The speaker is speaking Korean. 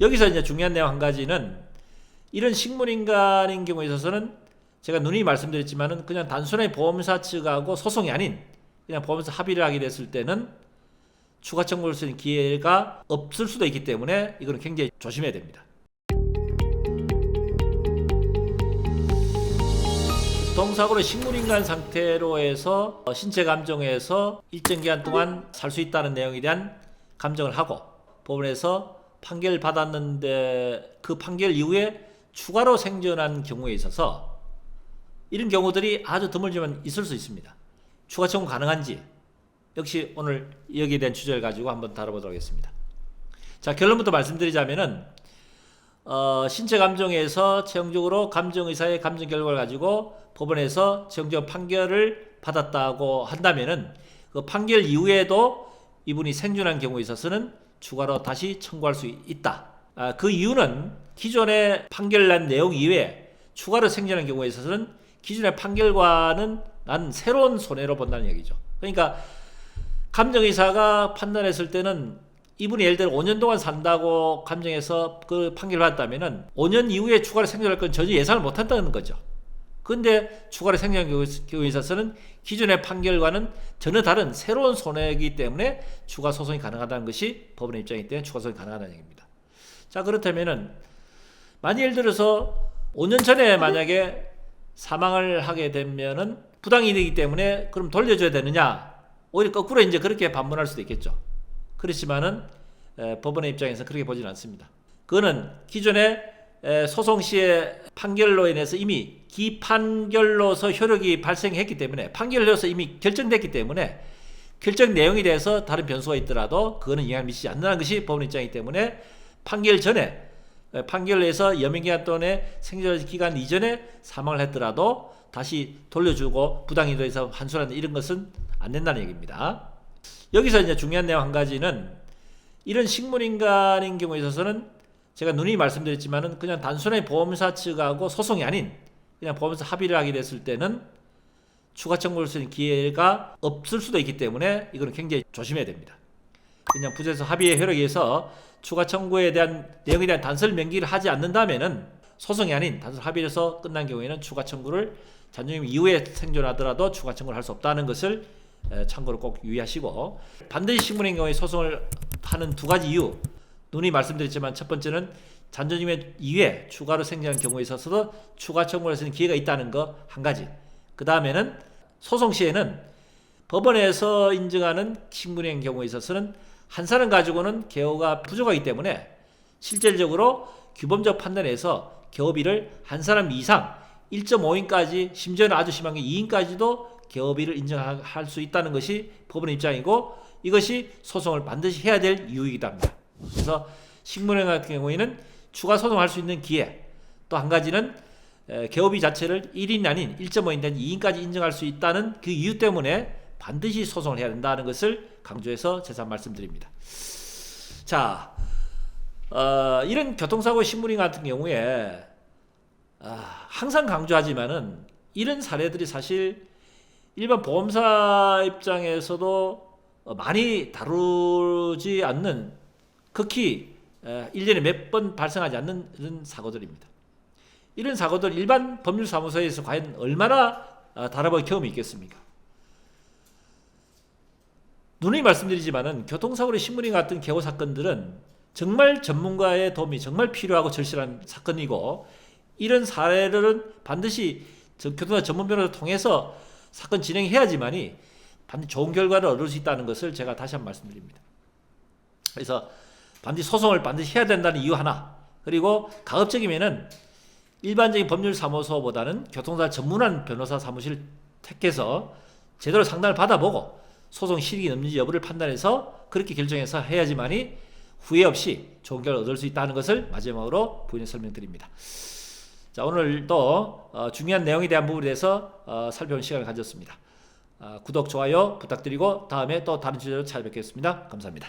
여기서 이제 중요한 내용 한 가지는 이런 식물인간인 경우에 있어서는 제가 누누이 말씀드렸지만은 그냥 단순하게 보험사 측하고 소송이 아닌 그냥 보험사 합의를 하게 됐을 때는 추가 청구를 수 있는 기회가 없을 수도 있기 때문에 이거는 굉장히 조심해야 됩니다. 교통사고로 식물인간 상태로 해서 어, 신체 감정에서 일정 기간 동안 살 수 있다는 내용에 대한 감정을 하고 법원에서 판결 받았는데 그 판결 이후에 추가로 생존한 경우에 있어서 이런 경우들이 아주 드물지만 있을 수 있습니다. 추가 청구 가능한지 역시 오늘 여기에 대한 주제를 가지고 한번 다뤄보도록 하겠습니다. 자 결론부터 말씀드리자면은 어, 신체 감정에서 최종적으로 감정 의사의 감정 결과를 가지고 법원에서 최종적 판결을 받았다고 한다면은 그 판결 이후에도 이분이 생존한 경우에 있어서는 추가로 다시 청구할 수 있다. 아, 그 이유는 기존의 판결 난 내용 이외에 추가로 생존한 경우에 있어서는 기존의 판결과는 난 새로운 손해로 본다는 얘기죠. 그러니까 감정의사가 판단했을 때는 이분이 예를 들어 5년 동안 산다고 감정해서 그 판결을 받았다면은 5년 이후에 추가로 생존할 건 전혀 예상을 못 한다는 거죠. 근데 추가로 경우에 있어서는 기존의 판결과는 전혀 다른 새로운 손해이기 때문에 추가 소송이 가능하다는 것이 법원의 입장이기 때문에 추가 소송이 가능하다는 얘기입니다. 자 그렇다면은 만약 예를 들어서 5년 전에 만약에 사망을 하게 되면은 부당이익이기 때문에 그럼 돌려줘야 되느냐? 오히려 거꾸로 이제 그렇게 반문할 수도 있겠죠. 그렇지만은 에, 법원의 입장에서 그렇게 보지는 않습니다. 그거는 기존의 에, 소송 시의 판결로 인해서 이미 기판결로서 효력이 발생했기 때문에 판결로서 이미 결정됐기 때문에 결정 내용에 대해서 다른 변수가 있더라도 그거는 영향을 미치지 않는다는 것이 법원 입장이기 때문에 판결 전에 에, 판결에서 여명기간 동안의 생존 기간 이전에 사망을 했더라도 다시 돌려주고 부당이도에서 환수하는 이런 것은 안 된다는 얘기입니다. 여기서 이제 중요한 내용 한 가지는 이런 식물인간인 경우에 있어서는 제가 누누이 말씀드렸지만은 그냥 단순하게 보험사 측하고 소송이 아닌 그냥 보험사 합의를 하게 됐을 때는 추가 청구를 수 있는 기회가 없을 수도 있기 때문에 이거는 굉장히 조심해야 됩니다. 그냥 부재소 합의의 효력에 의해서 추가 청구에 대한 내용에 대한 단설 명기를 하지 않는다면은 소송이 아닌 단설 합의에서 끝난 경우에는 추가 청구를 잔존임 이후에 생존하더라도 추가 청구를 할 수 없다는 것을 에, 참고로 꼭 유의하시고 반드시 식물인 경우에 소송을 하는 두 가지 이유 눈이 말씀드렸지만 첫 번째는 잔존임의 이후에 추가로 생겨난 경우에 있어서도 추가 청구를 할수 있는 기회가 있다는 거 한 가지 그 다음에는 소송 시에는 법원에서 인정하는 식물인 경우에 있어서는 한 사람 가지고는 개호가 부족하기 때문에 실질적으로 규범적 판단에서 개업비를 한 사람 이상 1.5인까지 심지어는 아주 심한 게 2인까지도 개업비를 인정할 수 있다는 것이 법원의 입장이고 이것이 소송을 반드시 해야 될 이유이기도 합니다. 그래서 식물행 같은 경우에는 추가 소송할 수 있는 기회 또 한 가지는 에, 개업비 자체를 1인 아닌 1.5인 2인까지 인정할 수 있다는 그 이유 때문에 반드시 소송을 해야 된다는 것을 강조해서 재산 말씀드립니다. 자, 어, 이런 교통사고 신문인 같은 경우에 아, 항상 강조하지만은 이런 사례들이 사실 일반 보험사 입장에서도 어, 많이 다루지 않는 극히 에, 1년에 몇 번 발생하지 않는 이런 사고들입니다. 이런 사고들 일반 법률사무소에서 과연 얼마나 어, 다뤄볼 경험이 있겠습니까? 누누이 말씀드리지만은 교통사고의 신문인 같은 개호 사건들은 정말 전문가의 도움이 정말 필요하고 절실한 사건이고 이런 사례들은 반드시 저 교통사 전문 변호사를 통해서 사건 진행해야지만이 반드시 좋은 결과를 얻을 수 있다는 것을 제가 다시 한번 말씀드립니다. 그래서 반드시 소송을 반드시 해야 된다는 이유 하나 그리고 가급적이면은 일반적인 법률 사무소보다는 교통사 전문한 변호사 사무실을 택해서 제대로 상담을 받아보고 소송 실익이 없는지 여부를 판단해서 그렇게 결정해서 해야지만이 후회 없이 좋은 결과를 얻을 수 있다는 것을 마지막으로 부연해 설명드립니다. 자 오늘도 어, 중요한 내용에 대한 부분에 대해서 어, 살펴본 시간을 가졌습니다. 아, 구독 좋아요 부탁드리고 다음에 또 다른 주제로 찾아뵙겠습니다. 감사합니다.